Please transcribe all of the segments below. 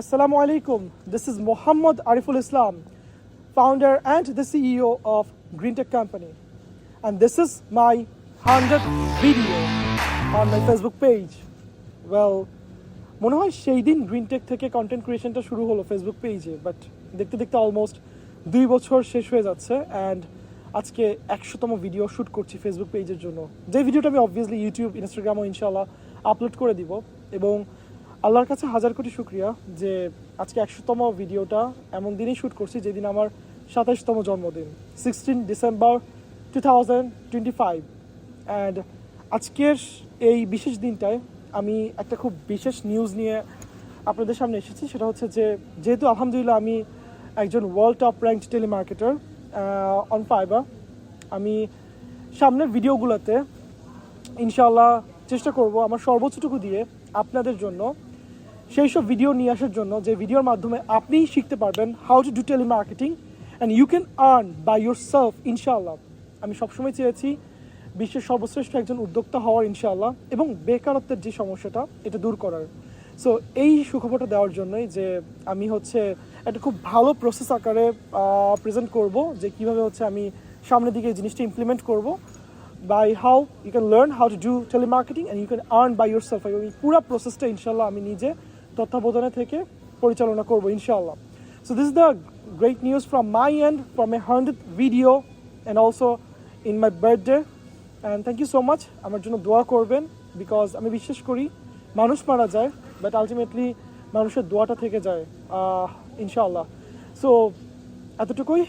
Assalamu alaikum. This is Muhammad Ariful Islam, founder and the CEO of Green Tech Company. And this is my 100th video on my Facebook page. Well, মনে হয় সেই দিন green tech থেকে content ক্রিয়েশনটা শুরু হলো Facebook পেজে but দেখতে দেখতে অলমোস্ট দুই বছর শেষ হয়ে যাচ্ছে অ্যান্ড আজকে একশোতম ভিডিও শ্যুট করছি ফেসবুক পেজের জন্য যে ভিডিওটা আমি অবভিয়াসলি ইউটিউব ইনস্টাগ্রামও ইনশাল্লাহ আপলোড করে দিব এবং আল্লাহর কাছে হাজার কোটি শুক্রিয়া যে আজকে একশোতম ভিডিওটা এমন দিনই শ্যুট করছি যেদিন আমার সাতাশতম জন্মদিন sixteen December two thousand twenty five and আজকের এই বিশেষ দিনটায় আমি একটা খুব বিশেষ নিউজ নিয়ে আপনাদের সামনে এসেছি, সেটা হচ্ছে যে যেহেতু আলহামদুলিল্লাহ আমি একজন world top ranked telemarketer on Fiverr আমি সামনের ভিডিওগুলোতে ইনশাল্লাহ চেষ্টা করব আমার সর্বোচ্চটুকু দিয়ে আপনাদের জন্য সেই সব ভিডিও নিয়ে আসার জন্য যে ভিডিওর মাধ্যমে আপনি শিখতে পারবেন how to do telemarketing and you can earn by yourself ইনশাআল্লাহ। আমি সবসময় চেয়েছি বিশ্বের সর্বশ্রেষ্ঠ একজন উদ্যোক্তা হওয়ার, ইনশাআল্লাহ, এবং বেকারত্বের যে সমস্যাটা, এটা দূর করার। সো এই সুখবরটা দেওয়ার জন্যই যে আমি হচ্ছে একটা খুব ভালো প্রসেস আকারে প্রেজেন্ট করব যে কীভাবে হচ্ছে আমি সামনের দিকে এই জিনিসটা ইমপ্লিমেন্ট করব by how you can learn how to do telemarketing and you can earn by yourself এই পুরো প্রসেসটা ইনশাল্লাহ আমি নিজে তত্ত্বাবধানে থেকে পরিচালনা করব ইনশাল্লাহ so this the great news from my end from a hundred video and also in my birthday and thank you so much আমার জন্য দোয়া করবেন বিকজ আমি বিশ্বাস করি মানুষ মারা যায় বাট আলটিমেটলি মানুষের দোয়াটা থেকে যায় ইনশাআল্লাহ। সো এতটুকুই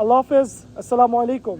আল্লাহ হাফেজ, আসসালামু আলাইকুম।